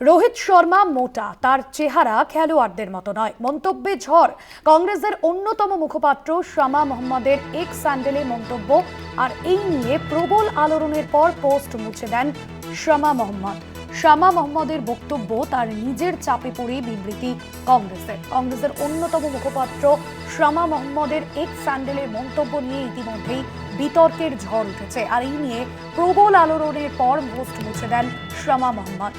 রোহিত শর্মা মোটা, তার চেহারা খেলোয়াড়দের মতো নয়। মন্তব্যে ঝড়। কংগ্রেসের অন্যতম মুখপাত্র শামা মোহাম্মদের এক স্যান্ডেলে মন্তব্য, আর এই নিয়ে প্রবল আলোড়নের পর পোস্ট মুছে দেন শামা মোহাম্মদ। শামা মোহাম্মদের বক্তব্য, তার নিজের চাপে পড়ে বিবৃতি কংগ্রেসের। কংগ্রেসের অন্যতম মুখপাত্র শামা মোহাম্মদের এক স্যান্ডেলের মন্তব্য নিয়ে ইতিমধ্যেই বিতর্কের ঝড় উঠেছে, আর এই নিয়ে প্রবল আলোড়নের পর পোস্ট মুছে দেন শামা মোহাম্মদ।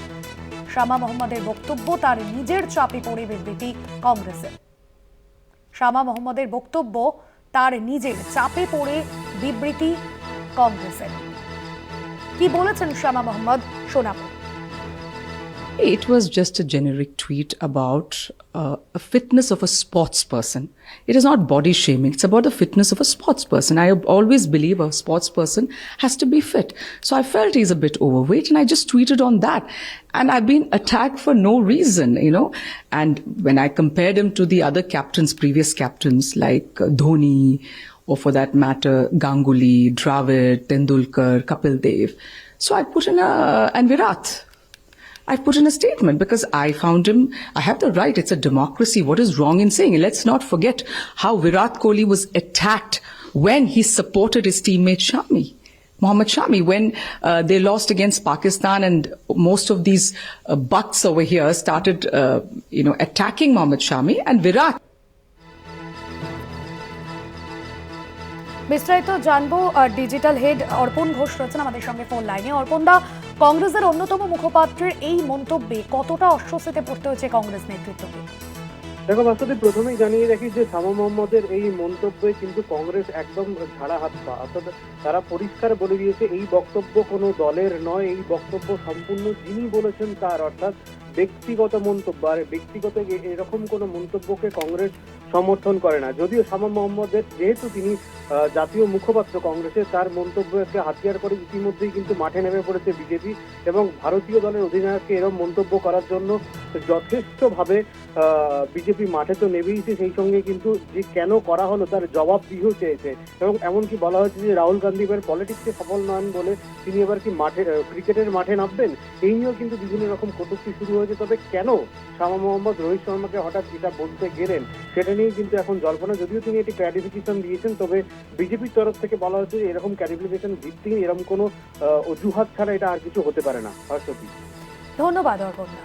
শামা মোহাম্মদের বক্তব্য তার নিজের চাপে পড়ে বিবৃতি কংগ্রেসের। শামা মোহাম্মদের বক্তব্য তার নিজের চাপে পড়ে বিবৃতি কংগ্রেসের। কি বলেছেন শ্যামা মোহাম্মদ? শোনাবো। It was just a generic tweet about uh, a fitness of a sports person. It is not body shaming, it's about the fitness of a sports person. I always believe a sports person has to be fit. So I felt he's a bit overweight and I just tweeted on that. And I've been attacked for no reason, you know. And when I compared him to the other captains, previous captains like uh, Dhoni, or for that matter, Ganguly, Dravid, Tendulkar, Kapil Dev. So I put in a, and Virat. I put in a statement because I found him, I have the right, it's a democracy. What is wrong in saying? Let's not forget how Virat Kohli was attacked when he supported his teammate Shami. Mohammad Shami, when uh, they lost against Pakistan and most of these uh, butts over here started, uh, you know, attacking Mohammad Shami and Virat বিস্তারিত জানবো আহ, digital head অর্পণ ঘোষ রয়েছেন আমাদের সঙ্গে phone লাইনে অর্পণদা কংগ্রেসের অন্যতম মুখপাত্রের এই মন্তব্যে কতটা অস্বস্তিতে পড়তে হয়েছে কংগ্রেস নেতৃত্বকে? দেখো, বাস্তবে প্রথমেই জানিয়ে রাখি যে সামা মোহাম্মদের এই মন্তব্যে কিন্তু কংগ্রেস একদম ঝাড়া হাত পা। অর্থাৎ তারা পরিষ্কার বলে দিয়েছে, এই বক্তব্য কোনো দলের নয়, এই বক্তব্য সম্পূর্ণ যিনি বলেছেন তার। অর্থাৎ ব্যক্তিগত মন্তব্য, আর ব্যক্তিগত এরকম কোনো মন্তব্যকে কংগ্রেস সমর্থন করে না। যদিও সামা মোহাম্মদের, যেহেতু তিনি জাতীয় মুখপাত্র কংগ্রেসের, তার মন্তব্যকে হাতিয়ার করে ইতিমধ্যেই কিন্তু মাঠে নেমে পড়েছে বিজেপি এবং ভারতীয় দলের অধিনায়ককে এরকম মন্তব্য করার জন্য যথেষ্টভাবে বিজেপি মাঠে তো নেমেইছে সেই সঙ্গে কিন্তু যে কেন করা হলো তার জবাব দিয়েও চেয়েছে। এবং এমনকি বলা হয়েছে যে রাহুল গান্ধী এবার পলিটিক্সে সফল নন বলে তিনি এবার কি মাঠে ক্রিকেটের মাঠে নামবেন? এই নিয়েও কিন্তু বিভিন্ন রকম কটূক্তি শুরু হয়েছে। তবে কেন শামা মোহাম্মদ, রোহিত শর্মাকে হঠাৎ এটা বলতে গেলেন, সেটা নিয়েই কিন্তু এখন জল্পনা। যদিও তিনি এটি ক্লারিফিকেশন দিয়েছেন, তবে বিজেপির তরফ থেকে বলা হচ্ছে যে এরকম ক্লারিফিকেশন ভিত্তিহীন এরকম কোনো অজুহাত ছাড়া এটা আর কিছু হতে পারে না। হর্ষদীপ ধন্যবাদ, অর্পণদা।